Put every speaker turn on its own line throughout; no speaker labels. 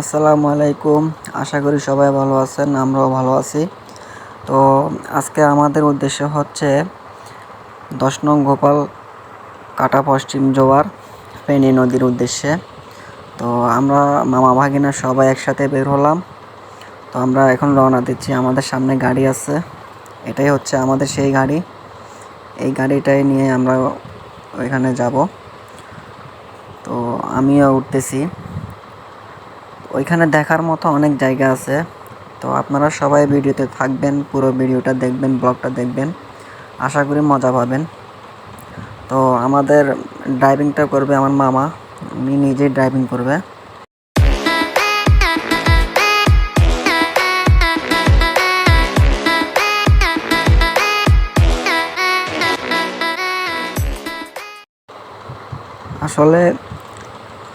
আসসালামু আলাইকুম। আশা করি সবাই ভালো আছেন, আমরাও ভালো আছি। তো আজকে আমাদের উদ্দেশ্য হচ্ছে দশ নং গোপাল কাটা পশ্চিম জোয়ার ফেনী নদীর উদ্দেশ্যে। তো আমরা মামা ভাগিনা সবাই একসাথে বের হলাম। তো আমরা এখন রওনা দিচ্ছি, আমাদের সামনে গাড়ি আছে। এটাই হচ্ছে আমাদের সেই গাড়ি। এই গাড়িটাই নিয়ে আমরা ওইখানে যাব। তো আমিও উঠতেছি। ওইখানে দেখার মতো অনেক জায়গা আছে। তো আপনারা সবাই ভিডিওতে থাকবেন, পুরো ভিডিওটা দেখবেন, ব্লগটা দেখবেন। আশা করি মজা পাবেন। তো আমাদের ড্রাইভিংটা করবে আমার মামা। উনি নিজেই ড্রাইভিং করবে। আসলে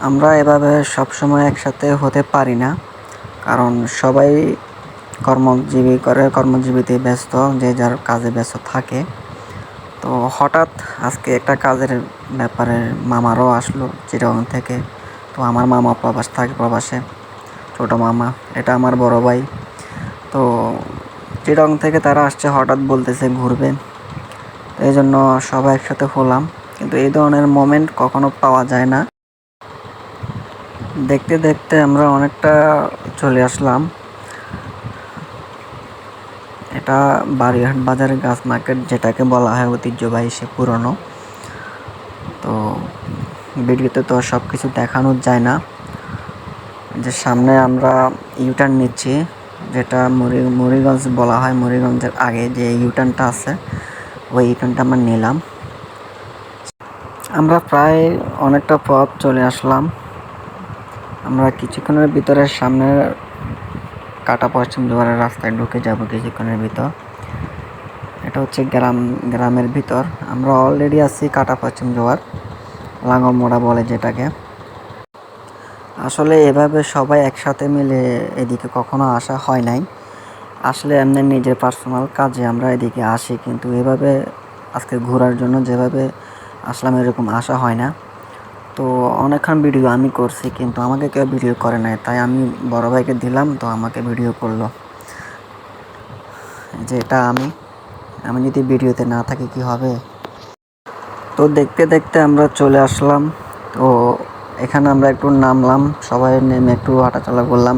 আমরা এভাবে সবসময় একসাথে হতে পারি না। কারণ সবাই কর্মজীবী করে, কর্মজীবীতে ব্যস্ত, যে যার কাজে ব্যস্ত থাকে। তো হঠাৎ আজকে একটা কাজের ব্যাপারে মামারও আসলো চিরং থেকে। তো আমার মামা প্রবাস থাকে প্রবাসে, ছোটো মামা, এটা আমার বড় ভাই। তো চিরং থেকে তারা আসছে, হঠাৎ বলতেছে ঘুরবে। এই জন্য সবাই একসাথে হলাম। কিন্তু এই ধরনের মোমেন্ট কখনো পাওয়া যায় না। দেখতে দেখতে আমরা অনেকটা চলে আসলাম। এটা বাড়িহাট বাজারের গাছ মার্কেট যেটাকে বলা হয় ঐতিহ্যবাহী সে পুরনো। তো ভিডিওতে তো সব কিছু দেখানো যায় না। যে সামনে আমরা ইউটার্ন নিচ্ছি, যেটা মুড়ি মুড়িগঞ্জ বলা হয়। মুড়িগঞ্জের আগে যে ইউটার্নটা আছে, ওই ইউটার্নটা আমরা নিলাম। আমরা প্রায় অনেকটা পথ চলে আসলাম। আমরা কিছুক্ষণের ভিতরে সামনে কাটা পশ্চিম জোয়ারের রাস্তায় ঢুকে যাব কিছুক্ষণের ভিতর। এটা হচ্ছে গ্রাম, গ্রামের ভিতর। আমরা অলরেডি আছি কাটা পশ্চিম জোয়ার লাঙ্গলমোড়া বলে যেটাকে। আসলে এভাবে সবাই একসাথে মিলে এদিকে কখনো আসা হয় নাই। আসলে এমনি নিজের পার্সোনাল কাজে আমরা এদিকে আসি, কিন্তু এভাবে আজকে ঘোরার জন্য যেভাবে আসলাম এরকম আসা হয় না। তো অনেকক্ষণ ভিডিও আমি করছি, কিন্তু আমাকে কেউ ভিডিও করে নাই। তাই আমি বড় ভাইকে দিলাম, তো আমাকে ভিডিও করল। যে এটা আমি। আমি যদি ভিডিওতে না থাকি কি হবে? তো দেখতে দেখতে আমরা চলে আসলাম। তো এখানে আমরা একটু নামলাম, সবাই নেমে একটু হাঁটাচলা করলাম।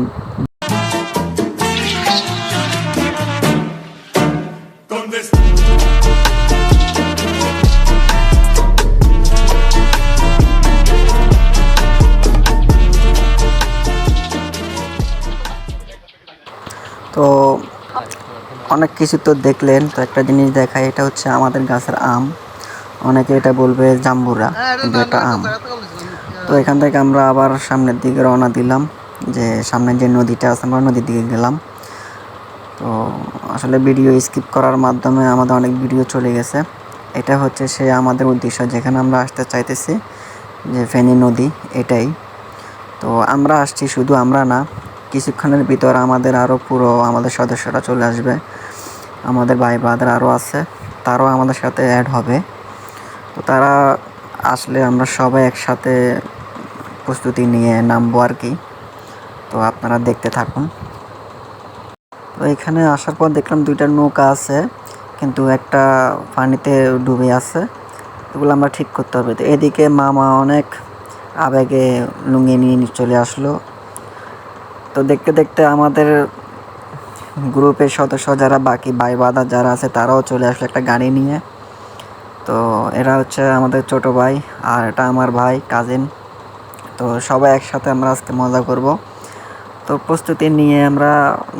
অনেক কিছু তো দেখলেন, তো একটা জিনিস দেখায় এটা হচ্ছে আমাদের গাছের আম। অনেকে এটা বলবে জাম্বুরা, কিন্তু এটা আম। তো এখান থেকে আমরা আবার সামনের দিকে রওনা দিলাম, যে সামনে যে নদীটা আছে, আমরা নদীর দিকে গেলাম। তো আসলে ভিডিও স্কিপ করার মাধ্যমে আমাদের অনেক ভিডিও চলে গেছে। এটা হচ্ছে সে আমাদের উদ্দেশ্য, যেখানে আমরা আসতে চাইতেছি, যে ফেনী নদী, এটাই। তো আমরা আসছি, শুধু আমরা না কিছুক্ষণের ভিতর আমাদের আরও পুরো আমাদের সদস্যরা চলে আসবে। আমাদের ভাই বাদের আরও আছে, তারাও আমাদের সাথে অ্যাড হবে। তো তারা আসলে আমরা সবাই একসাথে প্রস্তুতি নিয়ে নামবো আর কি। তো আপনারা দেখতে থাকুন। তো এখানে আসার পর দেখলাম দুইটা নৌকা আছে, কিন্তু একটা পানিতে ডুবে আছে। এগুলো আমরা ঠিক করতে হবে। তো এদিকে মামা অনেক আবেগে লুঙ্গি নিয়ে চলে আসলো। তো দেখতে দেখতে আমাদের গ্রুপের সদস্য যারা, বাকি ভাই বাদা যারা আছে, তারাও চলে আসলো একটা গাড়ি নিয়ে। তো এরা হচ্ছে আমাদের ছোট ভাই আর এটা আমার ভাই কাজিন তো সবাই একসাথে আমরা আজকে মজা করব। তো প্রস্তুতি নিয়ে আমরা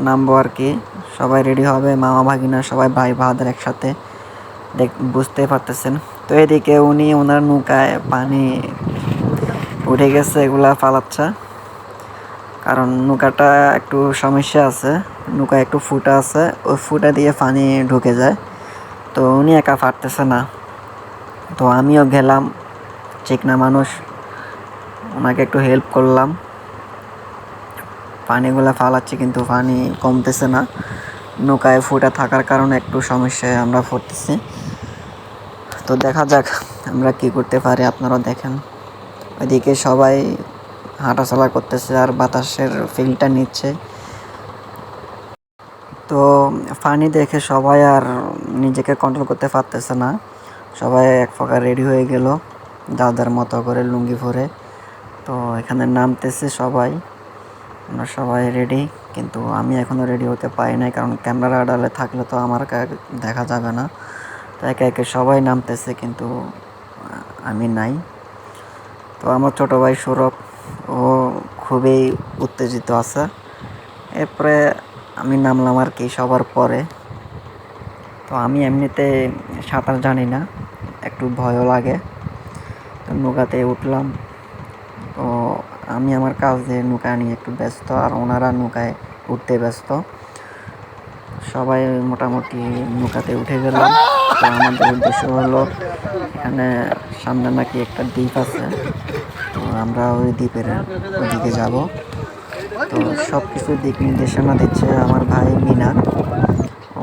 নামবো আর কি। সবাই রেডি হবে, মামা ভাগিনা সবাই ভাই ভাদের একসাথে। দেখ বুঝতে পারতেছেন। তো এদিকে উনি ওনার নৌকায় পানি উঠে গেছে, এগুলা ফালাচ্ছে। কারণ নৌকাটা একটু সমস্যা আছে, নৌকা একটু ফুটা আছে, ওই ফুটা দিয়ে পানি ঢুকে যায়। তো উনি একা পারতেছে না। তো আমিও গেলাম, চিকনা মানুষ, ওনাকে একটু হেল্প করলাম। পানিগুলো ফালাচ্ছি কিন্তু পানি কমতেছে না। নৌকায় ফুটা থাকার কারণে একটু সমস্যায় আমরা পড়তেছি। তো দেখা যাক আমরা কি করতে পারি, আপনারাও দেখেন। ওইদিকে সবাই হাঁটাচলা করতেছে আর বাতাসের ফিলটা নিচ্ছে। তো ফানি দেখে সবাই আর নিজেকে কন্ট্রোল করতে পারতেছে না। সবাই এক প্রকার রেডি হয়ে গেল দাদার মতো করে লুঙ্গি পরে। তো এখানে নামতেছে সবাই। আমরা সবাই রেডি কিন্তু আমি এখনও রেডি হতে পারি নাই, কারণ ক্যামেরা আড়ালে থাকলে তো আমার দেখা যাবে না। তো একে একে সবাই নামতেছে, কিন্তু আমি নাই। তো আমার ছোটো ভাই সৌরভ ও খুবই উত্তেজিত আছে। এরপরে আমি নামলাম আর কি সবার পরে। তো আমি এমনিতে সাঁতার জানি না, একটু ভয়ও লাগে। তো নৌকাতে উঠলাম। তো আমি আমার কাজে নৌকা নিয়ে একটু ব্যস্ত আর ওনারা নৌকায় উঠতে ব্যস্ত। সবাই মোটামুটি নৌকাতে উঠে গেলাম তো আমাদের উদ্দেশ্য হলো এখানে সামনে নাকি একটা দ্বীপ আছে। আমরা ওই দ্বীপের ওদিকে যাব। তো সব কিছু দিক নির্দেশনা দিচ্ছে আমার ভাই মিনার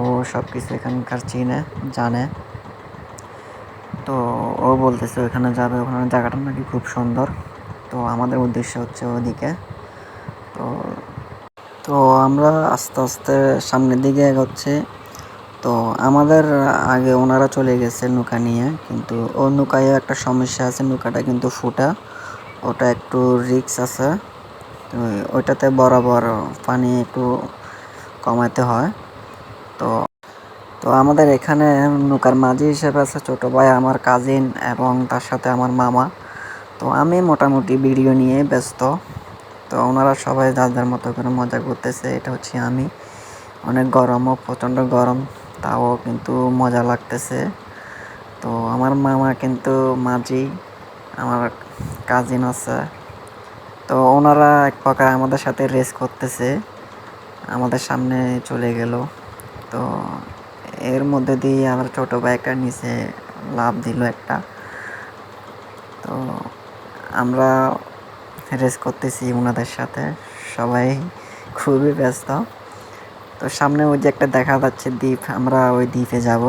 ও সব কিছু এখানকার চিনে, জানে। তো ও বলতেছে ওখানে যাবে, ওখানে জায়গাটা নাকি খুব সুন্দর। তো আমাদের উদ্দেশ্য হচ্ছে ওদিকে। তো তো আমরা আস্তে আস্তে সামনের দিকে এগোচ্ছি। তো আমাদের আগে ওনারা চলে গেছে নৌকা নিয়ে, কিন্তু ও নৌকায় একটা সমস্যা আছে, নৌকাটা কিন্তু ফুটা। ওটা একটু রিক্স আছে। তো ওইটাতে বরাবর পানি একটু কমাতে হয়। তো তো আমাদের এখানে নৌকার মাঝি হিসেবে আছে ছোট ভাই, আমার কাজিন এবং তার সাথে আমার মামা। তো আমি মোটামুটি ভিডিও নিয়ে ব্যস্ত। তো ওনারা সবাই যার মতো করে মজা করতেছে, এটা হচ্ছে আমি। অনেক গরমও, প্রচণ্ড গরম, তাও কিন্তু মজা লাগতেছে। তো আমার মামা কিন্তু মাঝি, আমার কাজিন আছে। তো ওনারা এক প্রকার আমাদের সাথে রেস করতেছে। আমাদের সামনে চলে গেল। তো এর মধ্যে দিয়ে আমার ছোট ভাই একটা নিচে লাভ দিল একটা। তো আমরা রেস করতেছি ওনাদের সাথে। সবাই খুবই ব্যস্ত। তো সামনে ওই যে একটা দেখা যাচ্ছে দ্বীপ। আমরা ওই দ্বীপে যাব।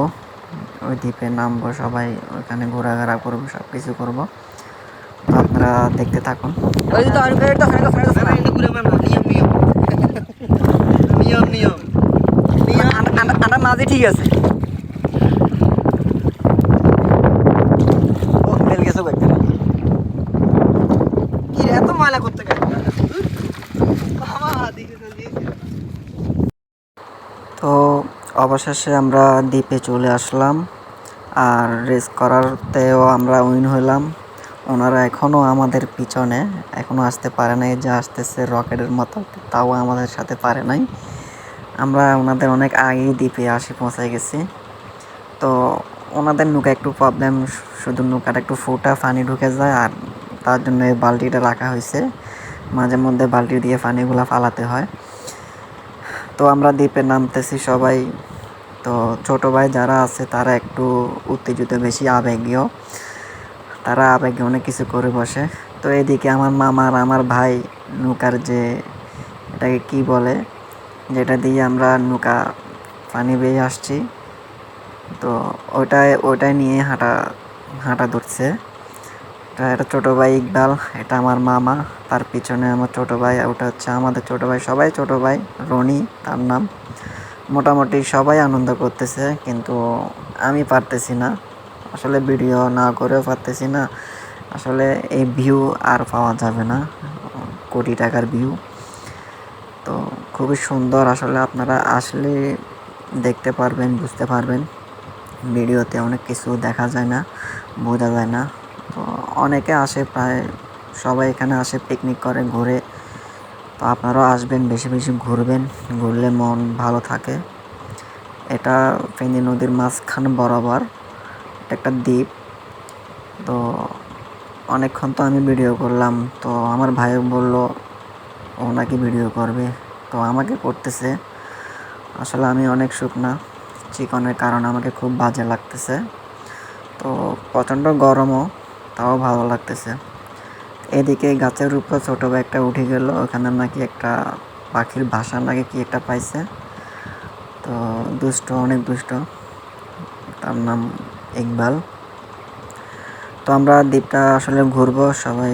ওই দ্বীপে নামবো সবাই। ওইখানে ঘোরাঘোরা করব সব কিছু করব। তো আপনারা দেখতে থাকুন।
ওই তো আর এটা ঘুরে নিয়ম নিয়ম। নিয়ম নিয়ম।
আন্ডা মাঝে ঠিক আছে।
ও ফেল গেছে কয়েকটা কি রে এত ময়লা করতে গেল? বাবা দিকে তো
অবশেষে আমরা দ্বীপে চলে আসলাম। আর রেস করারতেও আমরা উইন হলাম। ওনারা এখনও আমাদের পিছনে এখনও আসতে পারে নাই, যে আসতেছে রকেটের মতো, তাও আমাদের সাথে পারে নাই। আমরা ওনাদের অনেক আগেই দ্বীপে আসি পৌঁছে গেছি। তো ওনাদের নৌকা একটু প্রবলেম শুধু নৌকাটা একটু ফুটা পানি ঢুকে যায়, আর তার জন্য এই বালতিটা রাখা হয়েছে। মাঝে মধ্যে বালতি দিয়ে পানিগুলো ফালাতে হয়। তো আমরা দ্বীপে নামতেছি সবাই। তো ছোট ভাই যারা আছে, তারা একটু উত্তেজিত, বেশি আবেগীয়। তারা আবেগে অনেক কিছু করে বসে। তো এদিকে আমার মামার আমার ভাই নৌকার যে, এটাকে কি বলে, যেটা দিয়ে আমরা নৌকা পানি বেয়ে আসছি। তো ওটাই ওটাই নিয়ে হাঁটা হাঁটা ধরছে। তো এটা ছোটো ভাই ইকবাল, এটা আমার মামা। তার পিছনে আমার ছোটো ভাই ওটা হচ্ছে আমাদের ছোটো ভাই। সবাই ছোটো ভাই, রনি তার নাম। মোটামুটি সবাই আনন্দ করতেছে, কিন্তু আমি পারতেছি না। আসলে ভিডিও না করেও পারতেছি না। আসলে এই ভিউ আর পাওয়া যাবে না, কোটি টাকার ভিউ তো খুবই সুন্দর আসলে আপনারা আসলে দেখতে পারবেন, বুঝতে পারবেন। ভিডিওতে অনেক কিছু দেখা যায় না, বোঝা যায় না। তো অনেকে আসে প্রায়, সবাই এখানে আসে পিকনিক করে, ঘুরে। তো আপনারাও আসবেন, বেশি বেশি ঘুরবেন, ঘুরলে মন ভালো থাকে। এটা ফেনী নদীর মাঝখান বরাবর। এটা একটা দ্বীপ। তো অনেকক্ষণ তো আমি ভিডিও করলাম। তো আমার ভাই বলল, ও নাকি ভিডিও করবে। তো আমাকে করতেছে। আসলে আমি অনেক শুকনা চিকনের কারণে আমাকে খুব বাজে লাগতেছে। তো প্রচণ্ড গরমও, তাও ভালো লাগতেছে। এদিকে গাছের উপর ছোটো একটা উঠে গেল। ওখানে নাকি একটা পাখির ভাষা নাকি কি একটা পাইছে। তো দুষ্ট, অনেক দুষ্ট। তার নাম ইকবাল। তো আমরা দ্বীপটা আসলে ঘুরবো, সবাই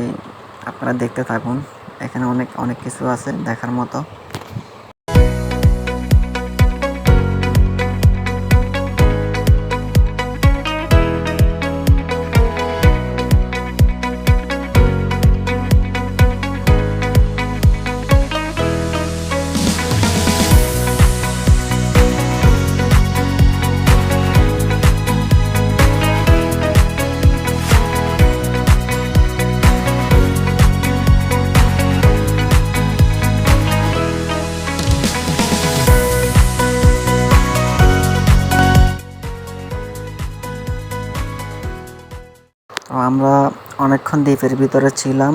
আপনারা দেখতে থাকুন। এখানে অনেক অনেক কিছু আছে দেখার মতো। অনেকক্ষণ দ্বীপের ভিতরে ছিলাম।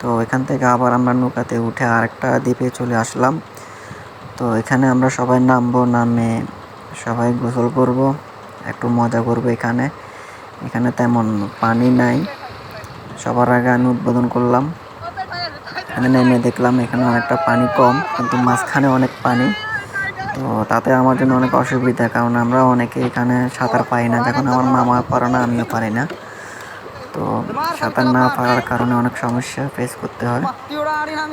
তো এখান থেকে আবার আমরা নৌকাতে উঠে আরেকটা দ্বীপে চলে আসলাম। তো এখানে আমরা সবাই নামবো, নামে সবাই গোসল করব, একটু মজা করব এখানে। এখানে তেমন পানি নাই। সবার আগে আমি উদ্বোধন করলাম। এখানে নেমে দেখলাম এখানে অনেকটা পানি কম, কিন্তু মাঝখানে অনেক পানি। তো তাতে আমার জন্য অনেক অসুবিধা, কারণ আমরা অনেকে এখানে সাঁতার পাই না। যখন আমার মামা পারে না, আমিও পারি না। তো সাঁতার না পারার কারণে অনেক সমস্যা ফেস করতে হয়।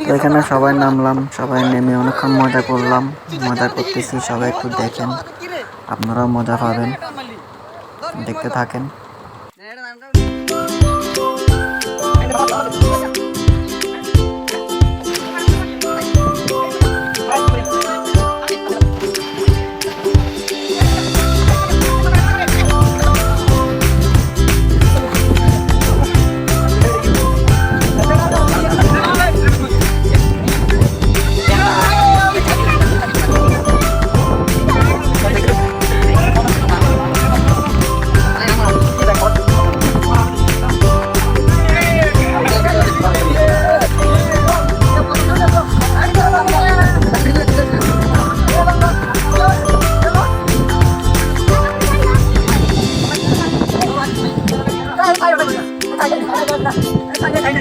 তো এখানে সবাই নামলাম, সবাই নেমে অনেকক্ষণ মজা করলাম। মজা করতেছি, সবাই একটু দেখেন। আপনারাও মজা পাবেন। দেখতে থাকেন। আলহামদুলিল্লাহ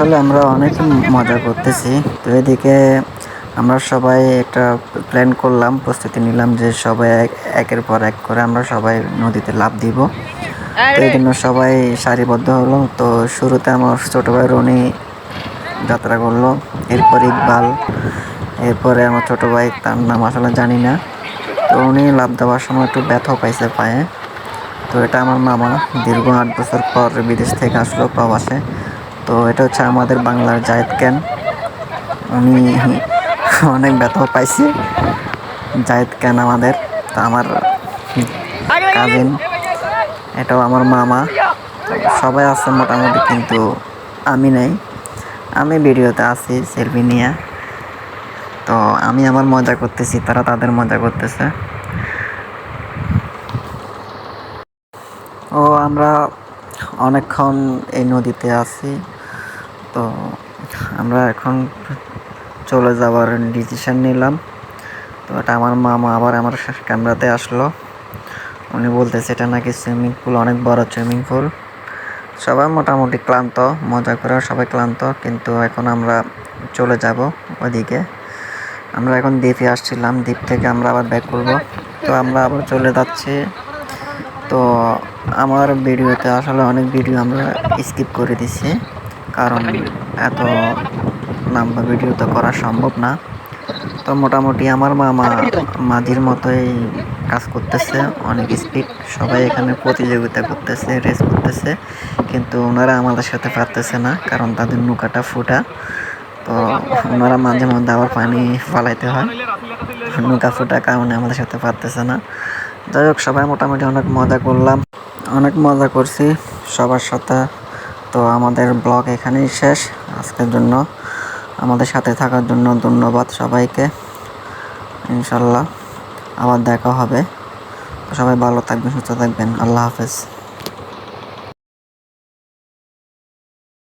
আসলে আমরা অনেক মজা করতেছি। তো এদিকে আমরা সবাই একটা প্ল্যান করলাম প্রস্তুতি নিলাম যে সবাই এক- একের পর এক করে আমরা সবাই নদীতে লাভ দিব। তো এই জন্য সবাই সারিবদ্ধ হলো। তো শুরুতে আমার ছোটো ভাই রনি যাত্রা করল এরপর ইকবাল এরপরে আমার ছোটো ভাই তার নাম আসলে জানি না। তো উনি লাভ দেওয়ার সময় একটু ব্যথা পাইছে পায়ে। তো এটা আমার মামা দীর্ঘ আট বছর পর বিদেশ থেকে আসলো প্রবাসে। তো এটা হচ্ছে আমাদের বাংলার জায়েদ ক্যান উনি অনেক ব্যথা পাইছি। জায়েদ ক্যান আমাদের? তো আমার কাজিন এটাও আমার মামা। সবাই আছে মোটামুটি, কিন্তু আমি নেই। আমি ভিডিওতে আছি সেলফি নিয়ে। তো আমি আমার মজা করতেছি, তারা তাদের মজা করতেছে। ও, আমরা অনেকক্ষণ এই নদীতে আছি। তো আমরা এখন চলে যাওয়ার ডিসিশন নিলাম। তো এটা আমার মামা আবার আমার ক্যামেরাতে আসলো। উনি বলতেছে, এটা নাকি সুইমিং পুল অনেক বড় সুইমিং পুল সবাই মোটামুটি ক্লান্ত, মজা করে সবাই ক্লান্ত, কিন্তু এখন আমরা চলে যাব ওদিকে আমরা এখন দ্বীপে আসছিলাম, দ্বীপ থেকে আমরা আবার ব্যাক করব। তো আমরা আবার চলে যাচ্ছি। তো আমার ভিডিওতে আসলে অনেক ভিডিও আমরা স্কিপ করে দিচ্ছি কারণ এত লম্বা ভিডিও তো করা সম্ভব না। তো মোটামুটি আমার মামা মাঝির মতোই কাজ করতেছে, অনেক স্পিড সবাই এখানে প্রতিযোগিতা করতেছে রেস করতেছে, কিন্তু ওনারা আমাদের সাথে পারতেছে না, কারণ তাদের নৌকাটা ফুটা। তো ওনারা মাঝে মধ্যে আবার পানি ফালাইতে হয়। নৌকা ফুটার কারণে আমাদের সাথে পারতেছে না। যাই হোক, সবাই মোটামুটি অনেক মজা করলাম। অনেক মজা করছি। সবার সাথে তো আমাদের ব্লগ এখানেই শেষ। আজকের জন্য আমাদের সাথে থাকার জন্য ধন্যবাদ সবাইকে। ইনশাল্লাহ আবার দেখা হবে। সবাই ভালো থাকবেন, সুস্থ থাকবেন। আল্লাহ হাফেজ।